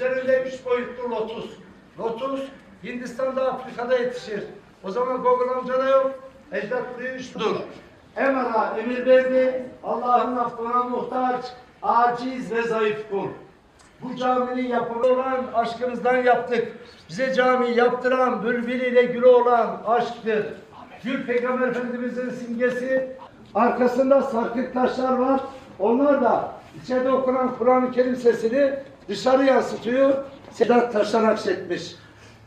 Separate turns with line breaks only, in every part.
Üzerinde üç boyutlu lotus. Lotus Hindistan'da Afrika'da yetişir. O zaman Google amcada yok. Ecdat dur. Emara emir verdi. Allah'ın affına muhtaç, aciz ve zayıf kul. Bu caminin yapımı olan aşkımızdan yaptık. Bize cami yaptıran, bülbülüyle gülü olan aşktır. Gül Peygamber Efendimiz'in simgesi. Arkasında sarkık taşlar var. Onlar da içeride okunan Kur'an-ı Kerim sesini dışarı yansıtıyor. Sedat taşlar aksetmiş.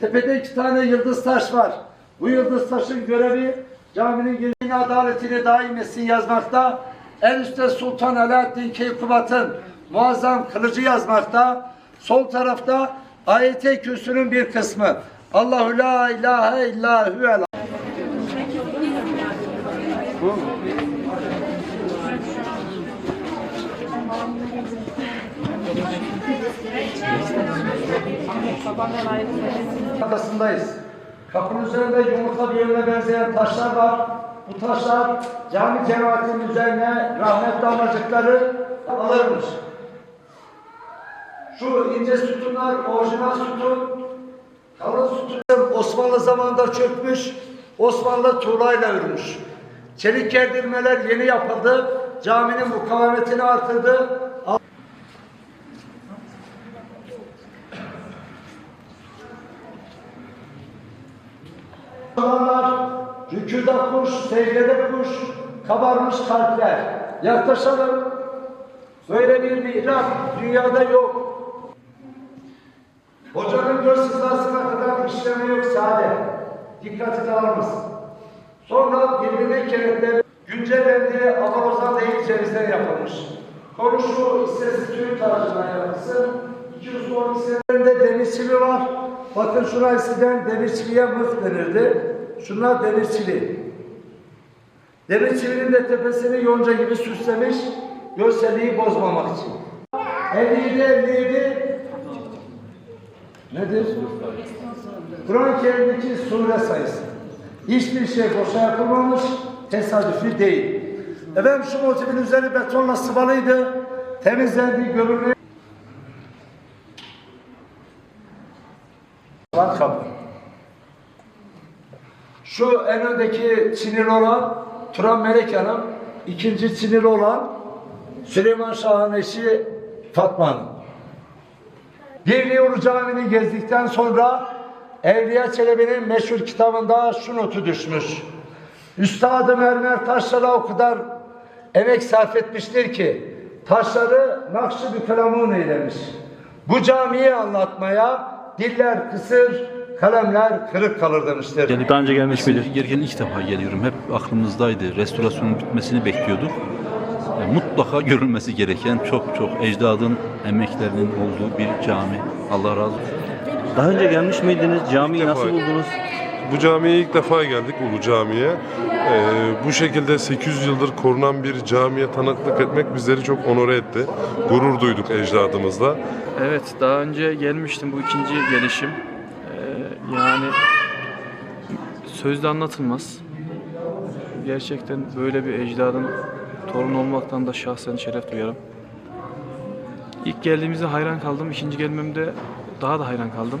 Tepede iki tane yıldız taş var. Bu yıldız taşın görevi caminin gelişini adaletini daim etsin yazmakta. En üstte Sultan Alaaddin Keykubat'ın muazzam kılıcı yazmakta. Sol tarafta ayet-i kürsünün bir kısmı. Allahu la ilahe illa huvel Arkasındayız. Kapının üzerinde yumurta bir yönüne benzeyen taşlar var. Bu taşlar cami cemaatinin üzerine rahmet damlacıkları alırmış. Şu ince sütunlar orijinal sütun, kalın sütun Osmanlı zamanında çökmüş, Osmanlı tuğlayla örmüş. Çelik gerdirmeler yeni yapıldı, caminin mukavemetini artırdı. Olanlar, rüküda kuş, secdede kuş, kabarmış kalpler. Yaklaşalım. Böyle bir mihrap dünyada yok. Hocanın göz hizasına kadar işleme yok sade. Dikkati dağılmasın. Sonra birbirine kenetler ama ozan değil cevizden yapılmış. Konuşu hissesi tüy tarzına yapılsın. 210 hisselerinde demir çivi var. Bakın şuna eskiden demir çiviye mıh denirdi. Şunlar demir çivi. Demir çivinin de tepesini yonca gibi süslemiş. Görselliği bozmamak için. 57 57 nedir? Kur'an-ı Kerim'deki sure sayısı. Hiçbir şey boşa yapılmamış, tesadüfi değil. Efendim şu motifin üzeri betonla sıvalıydı. Temizlendi, görünüyor. Var kapı. Şu en öndeki Çinil olan Turan Melek Hanım, ikinci Çinil olan Süleyman Şah'ın eşi Fatma Hanım. Devriye Camii'ni gezdikten sonra Evliya Çelebi'nin meşhur kitabında şu notu düşmüş. Üstadı mermer taşlara o kadar emek sarf etmiştir ki taşları nakşı bir kalamun eylemiş. Bu camiyi anlatmaya diller kısır, kalemler kırık kalır demiştir.
Yani daha önce gelmiş miydin?
Gergen ilk defa geliyorum. Hep aklımızdaydı. Restorasyonun bitmesini bekliyorduk. Yani mutlaka görülmesi gereken çok çok ecdadın emeklerinin olduğu bir cami. Allah razı olsun.
Daha önce gelmiş miydiniz? Camiyi nasıl buldunuz?
Bu camiye ilk defa geldik Ulu Cami'ye. Ee, bu şekilde 800 yıldır korunan bir camiye tanıklık etmek bizleri çok onore etti. Gurur duyduk ecdadımızla.
Evet, daha önce gelmiştim. Bu ikinci gelişim. Ee, yani sözde anlatılmaz. Gerçekten böyle bir ecdadın torun olmaktan da şahsen şeref duyarım. İlk geldiğimizde hayran kaldım. İkinci gelmemde daha da hayran kaldım.